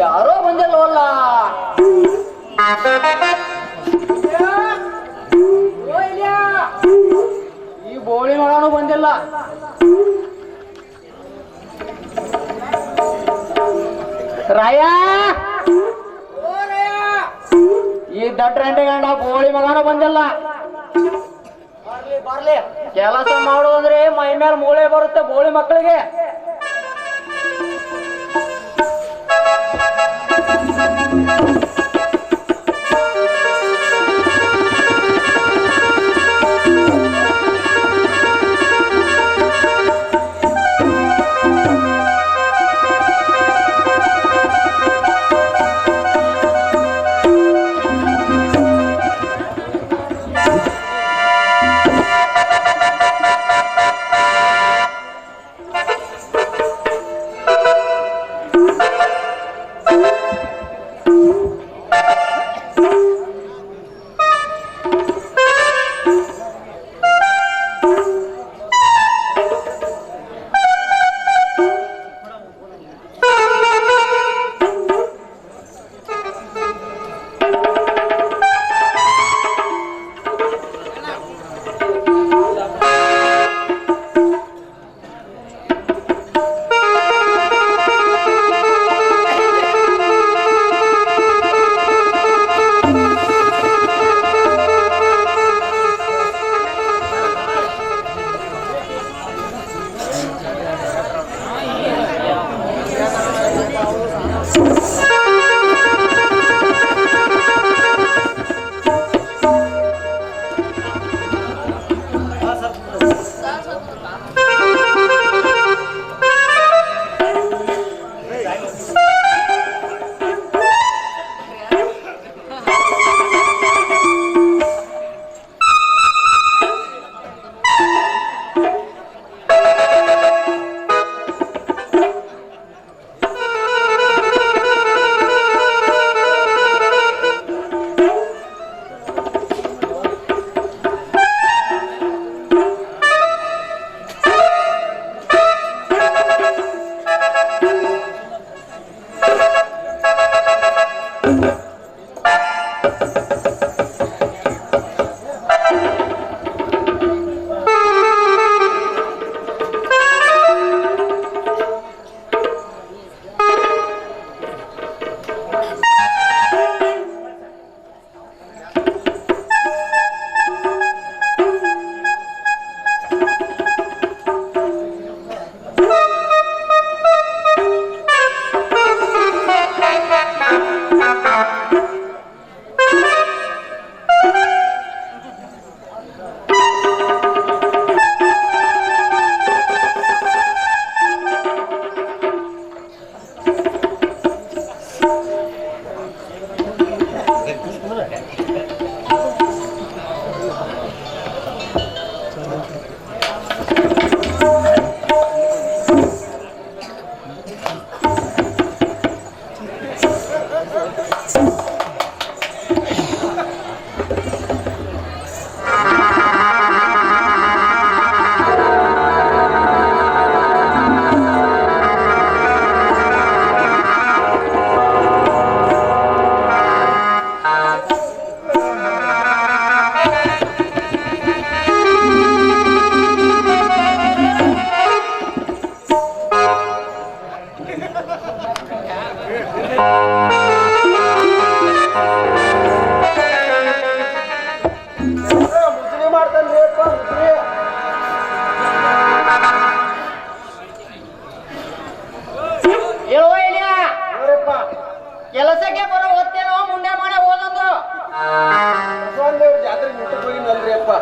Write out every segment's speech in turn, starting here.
ಯಾರೋ ಬಂದಿಲ್ವಲ್ಲ? ಈ ಬೋಳಿ ಮಗನು ಬಂದಿಲ್ಲ. ರಾಯ? ಈ ದಟ್ಟ ಗಂಡ ಬೋಳಿ ಮಗನು ಬಂದಿಲ್ಲ. ಕೆಲಸ ಮಾಡೋದಂದ್ರೆ ಮೈ ಮೇಲೆ ಮೂಳೆ ಬರುತ್ತೆ ಬೋಳಿ ಮಕ್ಕಳಿಗೆ. Thank you.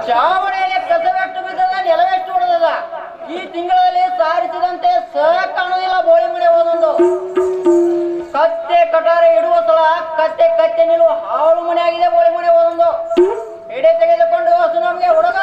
ಚಾವಣಿಯಲ್ಲಿ ಕಸವೆಷ್ಟು ಬಿದ್ದದ ನೆಲವೆಷ್ಟು ಹೊಡೆದದ ಈ ತಿಂಗಳಲ್ಲಿ ಸಾರಿಸಿದಂತೆ ಸಹ ಕಾಣುವುದಿಲ್ಲ ಬೋಳಿ ಮನೆ ಒಂದೊಂದು ಕತ್ತೆ ಕಟಾರೆ ಇಡುವ ಸಲ ಕತ್ತೆ ಕತ್ತೆ ನಿಲ್ಲುವ ಹಾಳು ಮನೆ ಆಗಿದೆ ಬೋಳಿ ಮನೆ ಹೋದೊಂದು ಎಡೆ ತೆಗೆದುಕೊಂಡು ಹಸು ನಮ್ಗೆ ಹುಡುಗ.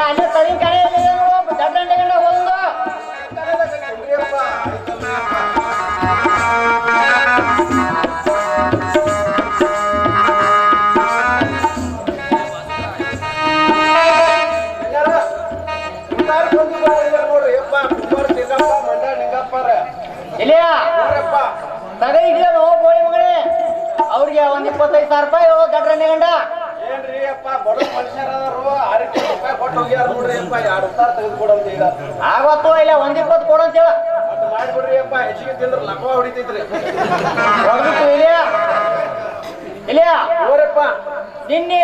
Ya, no ಏನ್ರಿ ಬಡ ಮನುಷ್ಯರದಾರು ರೂಪಾಯಿ ಕೊಟ್ಟು ಹೋಗ್ಯಾರ ನೋಡ್ರಿ ಅಪ್ಪ ಎರಡು ಸಾವಿರ ತೆಗೆದು ಕೊಡಂತ ಈಗ. ಆವತ್ತು ಇಲ್ಲ ಒಂದ್ ಇಪ್ಪತ್ತು ಕೊಡು ಅಂತ ಹೇಳ. ಅದು ಮಾಡ್ಬಿಡ್ರಿ ಅಪ್ಪ ಹೆಚ್ಚಿಗೆ ತಿಂದ್ರೆ ಲಕ್ವ ಹೊಡಿತೈತ್ರಿ. ಹೊರಬಿಟ್ಟು ಇಲ್ಲಿಯ? ಇಲ್ಲಿಯ? ನೋಡ್ರಪ್ಪ ನಿನ್ನೆ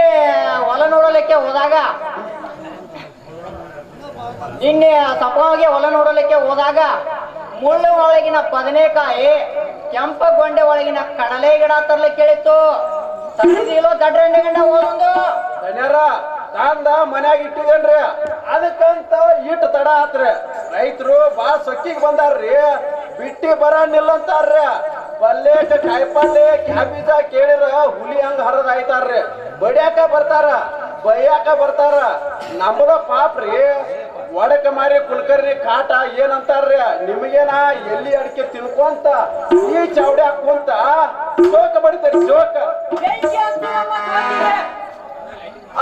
ಹೊಲ ನೋಡಲಿಕ್ಕೆ ಹೋದಾಗ ನಿನ್ನೆ ಸಪವಾಗಿ ಹೊಲ ನೋಡಲಿಕ್ಕೆ ಹೋದಾಗ ಮುಳ್ಳು ಒಳಗಿನ ಬದನೆಕಾಯಿ ಕೆಂಪಗೊಂಡೆ ಒಳಗಿನ ಕಡಲೆ ಗಿಡ ತರ್ಲಿಕ್ಕೆ ಕೇಳಿತ್ತು ತಂದಿಲ್ಲೋ ದಡ್ಡ ಗಂಡ ಓದೊಂದು ದಣ್ಯಾರ ತಂದ ಮನ್ಯಾಗ ಇಟ್ಟಿದೇನ್ರಿ? ಅದಕ್ಕಂತ ಇಟ್ಟು ತಡ ಆತ್ರಿ. ರೈತರು ಬಾ ಸೊಕ್ಕಿಗೆ ಬಂದಾರ್ರಿ. ಬಿಟ್ಟಿ ಬರಣ್ಣಿಲ್ಲ ಅಂತಾರ್ರಿ ಪಲ್ಲೇಕ ಕಾಯಿಪಲ್ಲೆ, ಕ್ಯಾಬೀಜ ಕೇಳಿರ ಹುಲಿ ಹಂಗ ಹರದ ಆಯ್ತಾರ್ರಿ ಬಡಿಯಾಕ ಬರ್ತಾರ. ಬೈಯಾಕ ಬರ್ತಾರ? ನಮ್ಮದ ಪಾಪ್ರಿ ಒಡಕ ಮಾರಿ ಕುಲ್ಕರ್ರಿ ಕಾಟ ಏನಂತಾರ್ರಿ? ನಿಮಗೇನ ಎಲ್ಲಿ ಅಡಿಕೆ ತಿನ್ಕೊಂತ ಈ ಚಾವಡಿ ಹಾಕೊಂತ ಜೋಕ ಬಡಿತಾರೆ ಜೋಕ.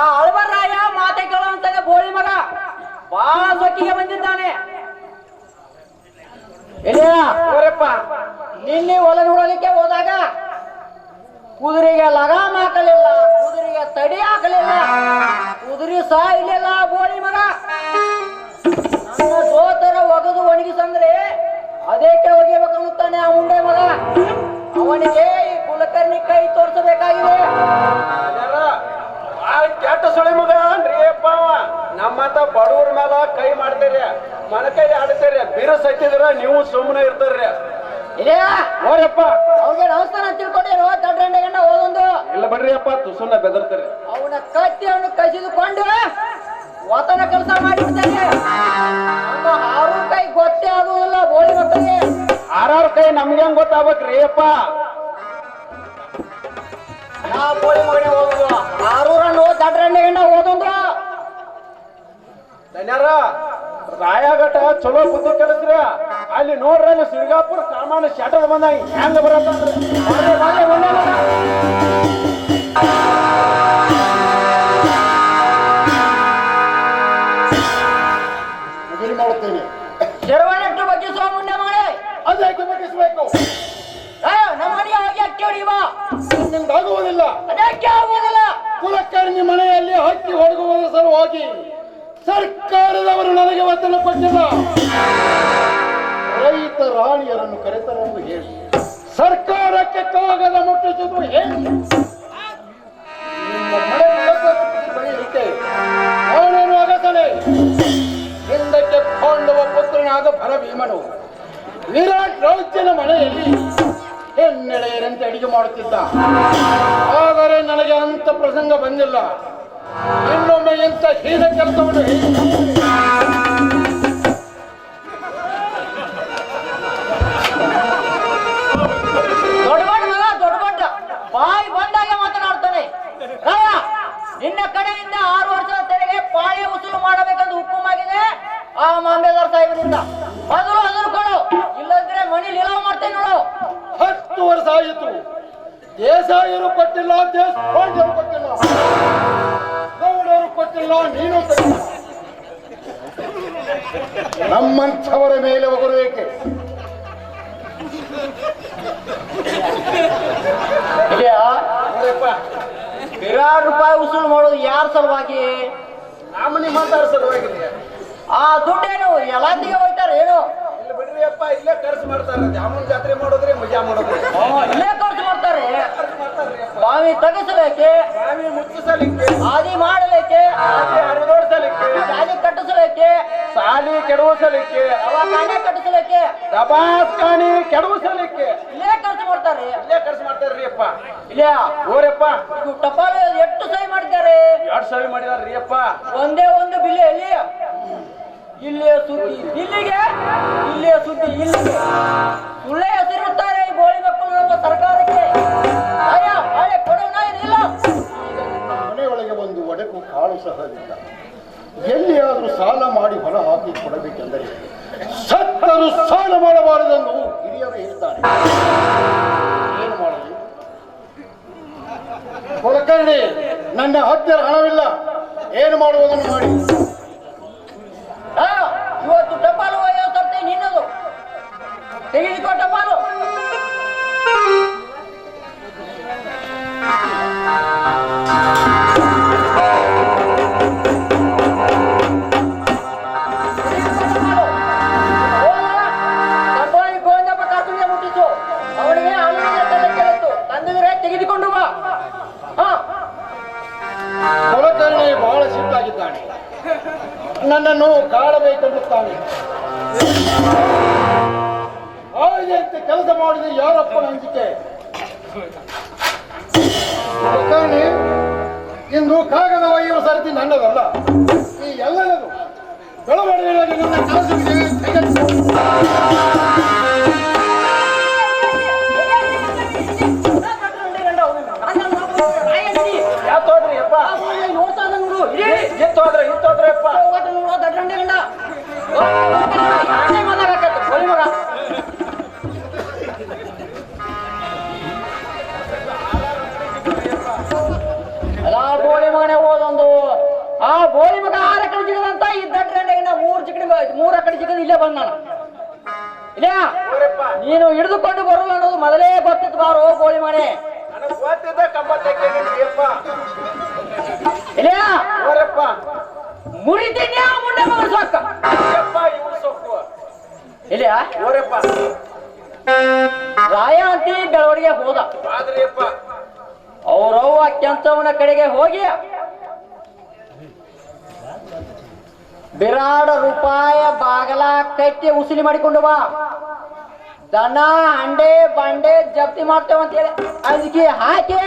ಆ ಅಳ್ವರಾಯ ಮಾತೆ ಕೇಳುವಂತಾನೆ ಬೋಳಿ ಮಗ. ಬಹಳ ಸೊಕ್ಕಿಗೆ ಬಂದಿದ್ದಾನೆ. ಎಲ್ಲಿಯಪ್ಪ ನಿನ್ನೆ ಹೊಲ ನೋಡಲಿಕ್ಕೆ ಹೋದಾಗ ಕುದುರೆಗೆ ಲಗಾಮ್ ಹಾಕಲಿಲ್ಲ, ಕುದುರೆಗೆ ತಡಿ ಹಾಕಲಿಲ್ಲ, ಕುದುರೆ ಸಾಯಿಲಿಲ್ಲ ಬೋಳಿ ಮಗ. ನನ್ನ ಒಗದು ಒಣಗಿಸಂದ್ರೆ ಅದಕ್ಕೆ ಒಗಿಬೇಕು ಅನ್ನುತ್ತಾನೆ ಆ ಮುಂಡೆ ಮಗ. ಅವನಿಗೆ ಈ ಕುಲಕರ್ಣಿ ಕೈ ತೋರಿಸಬೇಕಾಗಿದೆ. ಕೆಟ್ಟ ಸುಳಿ ಮಗ ಅನ್ರಿ. ನಮ್ಮಂತ ಬಡವ್ರ ಮೇಲೆ ಕೈ ಮಾಡ್ತೀರಿ ಮನಕೈ ಆಡ್ತೀರಿ ಬಿರು ಹಚ್ಚಿದ್ರ ನೀವು ಸುಮ್ಮನೆ ಇರ್ತಾರ್ರಿ. ನೋಡ್ರಪ್ಪ. ಅವ್ಗೆ ನಮಸ್ಕಾರ ತಿಳ್ಕೊಂಡಿರೋ ದಡ್ಡಂಡೆ ಗಂಡ ಓದೊಂದು ಇಲ್ಲ ಬಿಡ್ರಿ ಅಪ್ಪ ತುಸುನ ಬೆದರ್ತೀರಿ. ಅವನ ಕತ್ತಿಯನ್ನು ಕಸಿದುಕೊಂಡು ವತನ ಕೆಲಸ ಮಾಡಿಬಿಡ್ತಾನೆ ನಮ್ಮ ಆರು ಕೈ ಗೊತ್ತೇ ಆಗುವುದಿಲ್ಲ ಬೋಳಿ ಮಕ್ಕಳಿಗೆ. ಆರಾರು ಕೈ ನಮ್ಗೆ ಹೆಂಗ್ ಗೊತ್ತಾಗ್ಬೇಕ್ರಿ ಅಪ್ಪ ನಾ ಬೋಳಿ ಮಗನೇ ಓದುದು ಆರೂರನ್ನು ದಡ್ಡಂಡೆ ಗಂಡ ಓದೊಂದು ಧನ್ಯಾರ. ರಾಯಘಟ್ಟ ಚಲೋ ಬುದ್ಧಿ ಕಲಿಸ್ರ ಅಲ್ಲಿ ನೋಡ್ರಿ ಅಲ್ಲಿ ಸಿರ್ಗಾಪುರ ಸಾಮಾನ್ಯ ಶಟದ ಬಂದಾಗ ಹೆಂಗ ಬರತ್ತ? ಮಾಡುತ್ತೇನೆ. ಶರವಣಟ್ಟು ಮುಂಡೆ ನಮ್ಮ ಮನೆಗೆ ಹೋಗಿ ಅಕ್ಕಿ ಹೊಡಿಯುವ. ನಿಮ್ದಾಗುವುದಿಲ್ಲ. ಅದಕ್ಕೆ ಆಗುವುದಿಲ್ಲ. ಕುಲಕರ್ಣಿ ಮನೆಯಲ್ಲಿ ಹಕ್ಕಿ ಹೊಡಗುವುದರ ಸಲುವಾಗಿ. ಸರ್ಕಾರದವರು ನನಗೆ ವಚನ ಕೊಟ್ಟಿಲ್ಲ. ರೈತ ರಾಣಿಯರನ್ನು ಕರೆತರೆಂದು ಹೇಳಿ. ಸರ್ಕಾರಕ್ಕೆ ಕಾಗದ ಮುಟ್ಟಿಸಿದ್ರು ಹೇಳಿ. ನಿಮ್ಮ ಮನೆ ಬೆಳೆಯಲಿಕ್ಕೆ ನಾನೇನು ಅಗಸನೆ ಹಿಂದಕ್ಕೆ ಪಾಂಡವ ಪುತ್ರನಾದ ಭರಭೀಮನು ವಿರಾಟ್ ರಾಜ್ಯನ ಮನೆಯಲ್ಲಿ ಹೆಣ್ಣೆಳೆಯರಂತೆ ಅಡಿಗೆ ಮಾಡುತ್ತಿದ್ದ. ಆದರೆ ನನಗೆ ಅಂತ ಪ್ರಸಂಗ ಬಂದಿಲ್ಲ. ಇನ್ನೊಮ್ಮೆ ಎಂತ ಹೀನ ಕೆಲಸವನ್ನು ಬಾಯಿ ಬಂದಾಗ ಮಾತನಾಡ್ತಾನೆ. ನಿನ್ನ ಕಡೆಯಿಂದ ಆರು ವರ್ಷದ ತೆರೆಗೆ ಪಾಳೆ ಹುಕ್ಕುಮಾಗಿದೆ ಆ ಮಾಂಬೇದಾರ್ ಸಾಹೇಬರಿಂದ. ಮೊದಲು ಅದನ್ನು ಕೊಡು. ಇಲ್ಲಂದ್ರೆ ನಿಲವ ಮಾಡ್ತೇನೆ ನೋಡು. ಹತ್ತು ವರ್ಷ ಆಯಿತು. ದೇಸಾಯರು ಕೊಟ್ಟಿಲ್ಲ ದೇಶ ಕೊಟ್ಟಿಲ್ಲ. ಕೊಟ್ಟಿಲ್ಲ ನೀನು ಕೊಟ್ಟಿಲ್ಲ ನಮ್ಮಂಥವರ ಮೇಲೆ ಒಗರು ಏಕೆ? ನೋಡ್ರಪ್ಪ ರೂಪಾಯಿ ವಸೂಲು ಮಾಡೋದು ಯಾರ ಸಲುವಾಗಿ? ನಮ್ಮ ನಿಮ್ಮಂತಾರ ಸಲುವಾಗಿ. ಆ ದುಡ್ಡೇನು ಎಲ್ಲಾದಿಗೆ ಹೋಯ್ತಾರ ಏನು? ಇಲ್ಲಿ ಬಿಡ್ರಿ ಅಪ್ಪ ಇಲ್ಲೇ ಖರ್ಚು ಮಾಡ್ತಾರೆ. ಜಾಮೂನ್ ಜಾತ್ರೆ ಮಾಡೋದ್ರಿ ಮಜಾ ಮಾಡೋದ್ರಿ ಇಲ್ಲೇ ಖರ್ಚು ಮಾಡ್ತಾರೆ. ಬಾವಿ ತಗಿಸಬೇಕೆ ಬಾವಿ ಮುಚ್ಚಿಸಲಿಕ್ಕೆ. ಆದಿ ಹರಿದೋಡ್ಸಲಿಕ್ಕೆ ಶಾಲೆ ಕಟ್ಟಿಸಲಿಕ್ಕೆ. ಸಾಲಿ ಕೆಡವಿಸಲಿಕ್ಕೆ. ದವಾಖಾನೆ ಕಟ್ಟಿಸಲಿಕ್ಕೆ. ದಬಾಸ್ಕಾಣಿ ಕೆಡವಿಸಲಿಕ್ಕೆ. ಇಲ್ಲೇ ಖರ್ಚು ಮಾಡ್ತಾರೆ ಇಲ್ಲೇ ಖರ್ಚು ಮಾಡ್ತಾರ್ರಿ ಅಪ್ಪ. ಇಲ್ಲ? ಓರಪ್ಪ. ಇದು ಟಪಾಲು ಎಷ್ಟು ಸಹಿ ಮಾಡಿದ್ದಾರೆ? ಎರಡು ಸಹಿ ಮಾಡಿದಾರ್ರಿ ಅಪ್ಪ. ಒಂದೇ ಒಂದು ಬಿಲೆಯಲ್ಲಿ ಇಲ್ಲಿಯ ಸುದ್ದಿ. ಇಲ್ಲಿಗೆ? ಇಲ್ಲಿಯ ಸುದ್ದಿ. ಇಲ್ಲಿಗೆ. ಸುಳ್ಳೆ ಹೆಸರಿರುತ್ತಾರೆ ಈ ಗೋಳಿ ಮಕ್ಕಳು ನಮ್ಮ ಸರ್ಕಾರಕ್ಕೆ. ಅಯ್ಯ ಕಾಳು ಸಹವಿಲ್ಲ ಎಲ್ಲಿಯಾದರೂ ಸಾಲ ಮಾಡಿ ಹೊರ ಹಾಕಿ ಕೊಡಬೇಕೆಂದರೆ ಸತ್ತರು ಸಾಲ ಮಾಡಬಾರದೆಂದು ಹಿರಿಯರು ಹೇಳ್ತಾರೆ ಏನು ಮಾಡಲಿ? ಕುಲಕರ್ಣಿ, ನನ್ನ ಹತ್ತಿರ ಹಣವಿಲ್ಲ. ಏನು ಮಾಡುವುದನ್ನು ಮಾಡಿ ಇವತ್ತು ಟಪಾಲು ನಿನ್ನದು. ಟಪಾಲಿ. ನನ್ನನ್ನು ಕಾಡಬೇಕೆನ್ನುತ್ತಾನೆ ಹಾಗೆಂತೆ ಕೆಲಸ ಮಾಡಿದ ಯಾರಪ್ಪ ಕುಲಕರ್ಣಿ ಇಂದು ಕಾಗದ ಒಯ್ಯುವ ಸರತಿ ನನ್ನದಲ್ಲ. ಈ ಎಲ್ಲರದು ಬೆಳವಣಿಗೆಗಳಲ್ಲಿ ನನ್ನ ಕೆಲಸವಿದೆ ಎತ್ತೋದ್ರೆ ಯಾತ್ ಬೆಳವಣಿಗೆ ಹೋದ. ಅವ್ರವ್ವ ಕೆಂಚವನ ಕಡೆಗೆ ಹೋಗಿ ಬಿರಾಡ ರೂಪಾಯ ಬಾಗಲ ಕಟ್ಟಿ ಉಸಿಲಿ ಮಾಡಿಕೊಂಡು ಬಾ. ದನ ಹಂಡೆ ಬಂಡೆ ಜಪ್ತಿ ಮಾಡ್ತೇವಂತ ಹೇಳಿ ಅದಕ್ಕೆ ಹಾಕಿ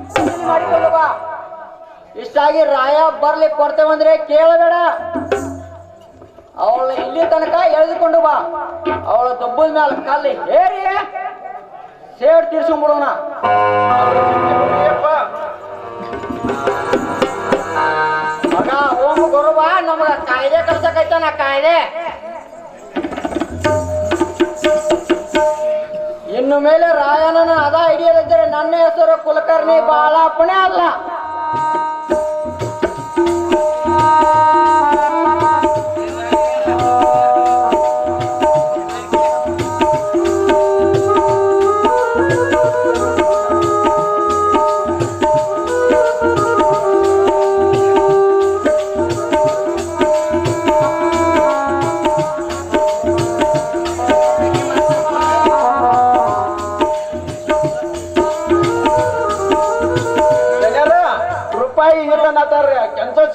ಉಸಿಲಿ ಮಾಡಿಕೊಂಡು ಬಾ. ಇಷ್ಟಾಗಿ ರಾಯ ಬರ್ಲಿಕ್ಕೆ ಕೊಡ್ತೇವಂದ್ರೆ ಕೇಳಬೇಡ. ಅವಳ ಇಲ್ಲಿ ತನಕ ಎಳೆದುಕೊಂಡು ಬಾ. ಅವಳ ದಬ್ಬದ ಮ್ಯಾಲ ಕಲ್ಲಿ ಹೇರಿ. ಸೇಡ್ ತೀರ್ಸ್ಕೊಂಡ್ಬಿಡೋಣ. ಮಗ ಓಂ ಗುರುವ ನಮಗ ಕಾಯ್ದೆ ಕಲ್ಸಕೈತಾನ ಕಾಯ್ದೆ. ಇನ್ನು ಮೇಲೆ ರಾಯಣ್ಣನ ಅದ ಹಿಡಿಯದಿದ್ದರೆ ನನ್ನ ಹೆಸರು ಕುಲಕರ್ಣಿ ಬಾಳಪ್ಪನೇ ಅಲ್ಲ.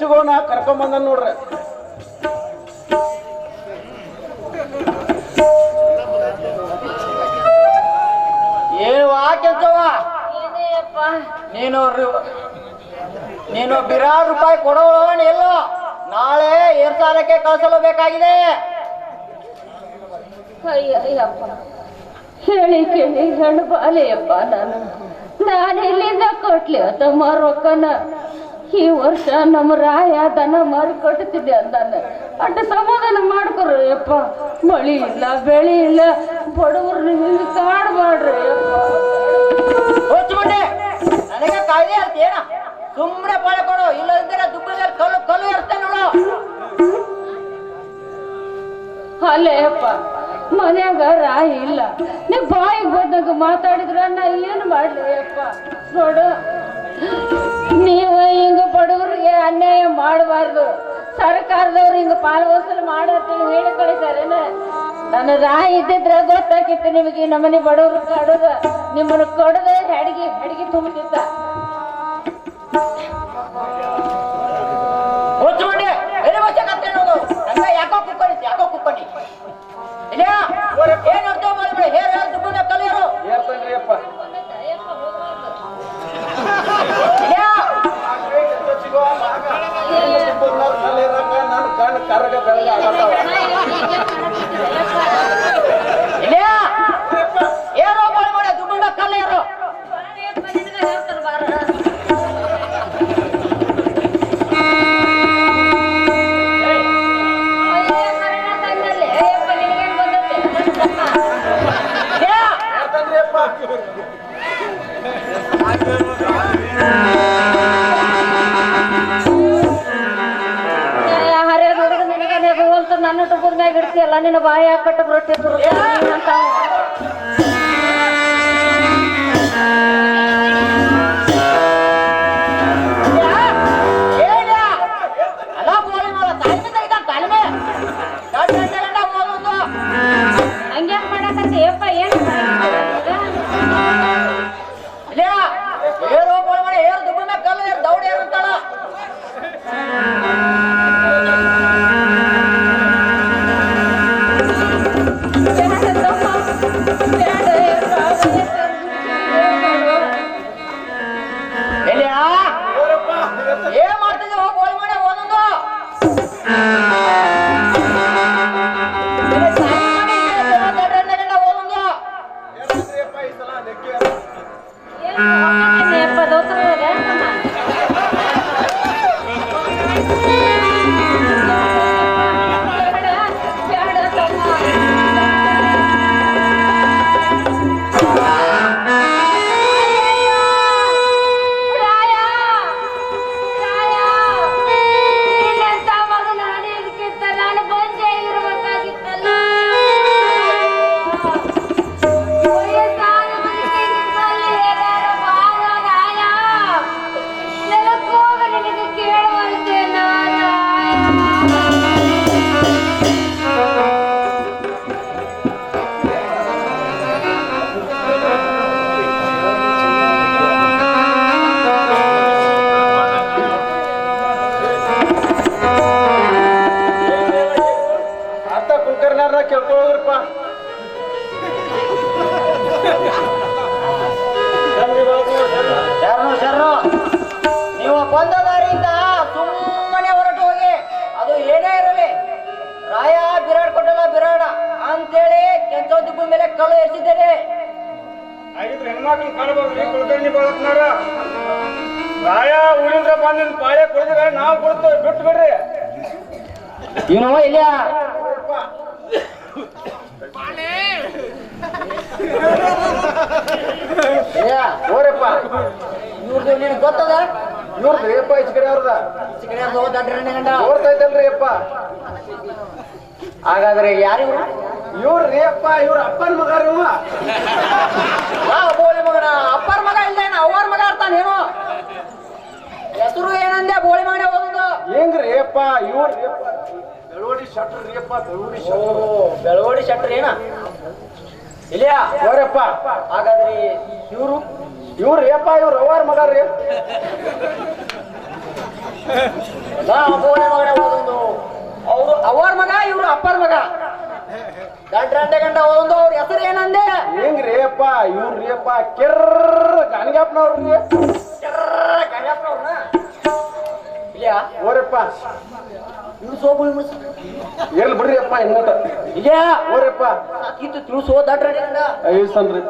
ಕೆಂಚ ಸಿಗೋಣ ಕರ್ಕೊಂಡ್ ಬಂದ ನೋಡ್ರಿ. ನೀನು ನೀನು ಬಿರಾರು ರೂಪಾಯಿ ಕೊಡೋಣ ಇಲ್ಲ ನಾಳೆ ಏರ್ಸಾಲಕ್ಕೆ ಕಳಿಸಲು ಬೇಕಾಗಿದೆ. ಹೇಳಿ ಕೇಳಿ ಗಂಡು ಬಾಲೆಯಪ್ಪ ನಾನು. ನಾನು ಇಲ್ಲಿಂದ ಕೊಟ್ಲಿ ತಮ್ಮ ರೊಕ್ಕನ. ಈ ವರ್ಷ ನಮ್ಮ ರಾಯ ದನ ಮಾರಿ ಕಟ್ಟುತ್ತಿದ್ದೆ ಅಂದಾನೆ. ಅಡ್ಡ ಸಮಾಧಾನ ಮಾಡ್ಕೊಡ್ರಿ ಯಪ್ಪ ಮಳಿ ಇಲ್ಲ ಬೆಳಿ ಇಲ್ಲ. ಬಡವ್ರು ಹಿಂಗೆ ಕಾಡ್ಬಾಡ್ರಿ ಯಪ್ಪ ನನಗೆ ಕಾಯ್ದೆ ಅಂತ ಏನ? ಸುಮ್ಮನೆ ಪಾಳೆ ಕೊಡು. ಇಲ್ಲದಿದ್ದರೆ ದುಬ್ಬದಲ್ಲಿ ಕಲ್ಲು ಕಲ್ಲು ಇರ್ತೇನೆ ನೋಡು. ಅಲ್ಲೇ ಅಪ್ಪ ಮನ್ಯಾಗ ರಾಯಿ ಇಲ್ಲ. ನೀ ಬಾಯಿಗೆ ಬಂದಾಗ ಮಾತಾಡಿದ್ರ ನಾ ಏನು ಮಾಡ್ಲಿ ಅಪ್ಪ. ನೋಡು. ನೀವು ಹಿಂಗ ಬಡವ್ರಿಗೆ ಅನ್ಯಾಯ ಮಾಡಬಾರ್ದು. ಸರ್ಕಾರದವ್ರು ಹಿಂಗ ಪಾಲು ವಸೂಲು ಮಾಡತ್ತೇಳಿ ಹೇಳಿ ಕಳಿಸಾರೇನ ನನ್ನ ರಾಯಿ ಇದ್ದಿದ್ರೆ ಗೊತ್ತಾಗಿತ್ತು ನಿಮಗೆ ನಮ್ಮನೆ ಬಡವ್ರು ಕಡದ. ನಿಮ್ಮನ್ನು ಕೊಡದ ಹೆಡ್ಗಿ ಹೆಡ್ಗಿ ತುಂಬುತ್ತಿತ್ತ Pepe, ಇವನು ಇಲ್ಲ? ಓರಪ್ಪ ಇವ್ರದ್ದು ನಿನಗೆ ಗೊತ್ತದ? ಇವ್ರದ್ರಿ ಅಪ್ಪ ಈಚ ಕಡೆ ಅವ್ರದ? ಈಚ ಕಡೆ ಅದು ದಡ್ಡ ಗಂಡ. ಓರ್ತೈತಲ್ರಿ ಅಪ್ಪ ಹಾಗಾದ್ರೆ ಯಾರಿವ್ರು ಇವ್ರ? ಅಪ್ಪ ಇವ್ರ ಅಪ್ಪನ ಮಗ ರೀ. ಬೋಳಿ ಮಗನ. ಅಪ್ಪರ್ ಮಗ ಇಲ್ದೇನ ಅವ್ವರ ಮಗ ಇರ್ತಾನೇನು ಹೆಸರು ಏನಂದೆ? ಬೋಳಿ ಮಗನೇ ಓದೋದು ಹೆಂಗ್ರಿ ಅಪ್ಪ ಇವ್ರು ಬೆಳವಡಿ ಶಟ್ರ್ ರೀ ಅಪ್ಪ ಬೆಳವಡಿ ಶಟ್ರ್. ಬೆಳವಡಿ ಶೆಟ್ರ್ ಏನ? ಇಲ್ಲಿಯಾ ಓರಪ್ಪ ಹಾಗಾದ್ರೆ ಇವರು? ಇವ್ರು ಅಪ್ಪ ಇವ್ರು ಅವ್ವಾರ ಮಗ ರೀ. ಓದೋದು ಅವರು ಅವ್ವಾರ ಮಗ ಇವ್ರು ಅಪ್ಪರ ಮಗ. ಗಂಡ ಗಂಟೆ ಗಂಟ ಒಂದು ಅವ್ರ ಹೆಸರು ಏನಂದೆ? ಹೆಂಗ್ರಿ ಅಪ್ಪ ಇವ್ರಿ ಅಪ್ಪ ಕೆರ್ರ ಗಾಣಿಗಪ್ಪನವ್ರಿ ಇಲ್ಲಿಯಾ ಓರಪ್ಪ ಮುಳ್ಸ ಎಲ್ಲಿ ಬಿಡ್ರಿ ಅಪ್ಪ ಇಲ್ಲಿಯಾ ಓರಪ್ಪ ಕಿತ್ತು ತಿಳಿಸೋ ಗಂಡ ಐಸನ್ರಿ